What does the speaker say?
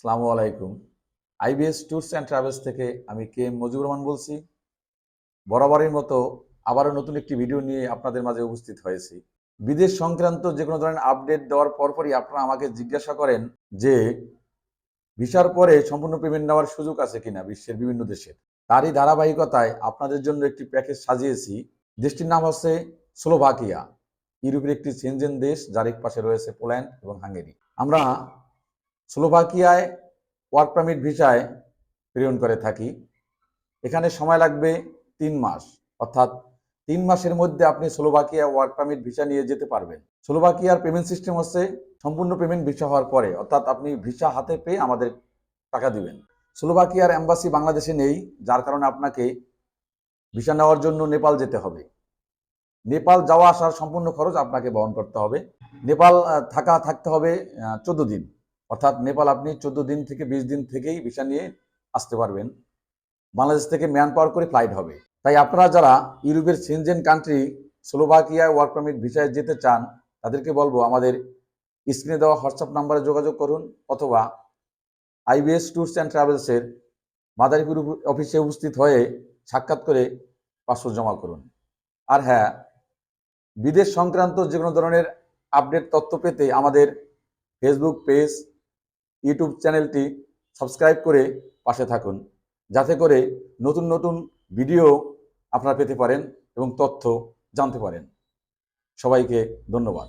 সালামু আলাইকুম। IBS tours and travels থেকে আমি কে এম মজিবুর রহমান বলছি। বরাবরের মতো আবারও নতুন একটি ভিডিও নিয়ে আপনাদের মাঝে উপস্থিত হয়েছি। বিদেশ সংক্রান্ত যে কোনো ধরনের আপডেট দেওয়ার পরপরই আপনারা আমাকে জিজ্ঞাসা করেন যে, ভিসার পরে সম্পূর্ণ পেমেন্ট নেওয়ার সুযোগ আছে কিনা বিশ্বের বিভিন্ন দেশের। তারই ধারাবাহিকতায় আপনাদের জন্য একটি প্যাকেজ সাজিয়েছি। দেশটির নাম হচ্ছে স্লোভাকিয়া। ইউরোপের একটি সেনজেন দেশ, যার এক পাশে রয়েছে পোল্যান্ড এবং হাঙ্গেরি। আমরা স্লোভাকিয়ায় ওয়ার্ক পারমিট ভিসায় প্রেরণ করে থাকি। এখানে সময় লাগবে তিন মাস। অর্থাৎ তিন মাসের মধ্যে আপনি স্লোভাকিয়া ওয়ার্ক পারমিট ভিসা নিয়ে যেতে পারবেন। স্লোভাকিয়ার পেমেন্ট সিস্টেম হচ্ছে সম্পূর্ণ পেমেন্ট ভিসা হওয়ার পরে, অর্থাৎ আপনি ভিসা হাতে পেয়ে আমাদের টাকা দিবেন। স্লোভাকিয়ার অ্যাম্বাসি বাংলাদেশে নেই, যার কারণে আপনাকে ভিসা নেওয়ার জন্য নেপাল যেতে হবে। নেপাল যাওয়া আসার সম্পূর্ণ খরচ আপনাকে বহন করতে হবে। নেপাল থাকা থাকতে হবে চোদ্দ দিন। অর্থাৎ নেপাল আপনি চোদ্দ দিন থেকে বিশ দিন থেকেই ভিসা নিয়ে আসতে পারবেন। বাংলাদেশ থেকে ম্যান পাওয়ার করে ফ্লাইট হবে। তাই আপনারা যারা ইউরোপের সেনজেন কান্ট্রি স্লোভাকিয়ায় ওয়ার্ক পারমিট ভিসায় যেতে চান, তাদেরকে বলব আমাদের স্ক্রিনে দেওয়া হোয়াটসঅ্যাপ নাম্বারে যোগাযোগ করুন অথবা আইবিএস ট্যুরস অ্যান্ড ট্রাভেলসের মাদারীপুর অফিসে উপস্থিত হয়ে সাক্ষাৎ করে পাসপোর্ট জমা করুন। আর হ্যাঁ বিদেশ সংক্রান্ত যে কোনো ধরনের আপডেট তথ্য পেতে আমাদের ফেসবুক পেজ ইউটিউব চ্যানেলটি সাবস্ক্রাইব করে পাশে থাকুন, যাতে করে নতুন নতুন ভিডিও আপনারা পেতে পারেন এবং তথ্য জানতে পারেন। সবাইকে ধন্যবাদ।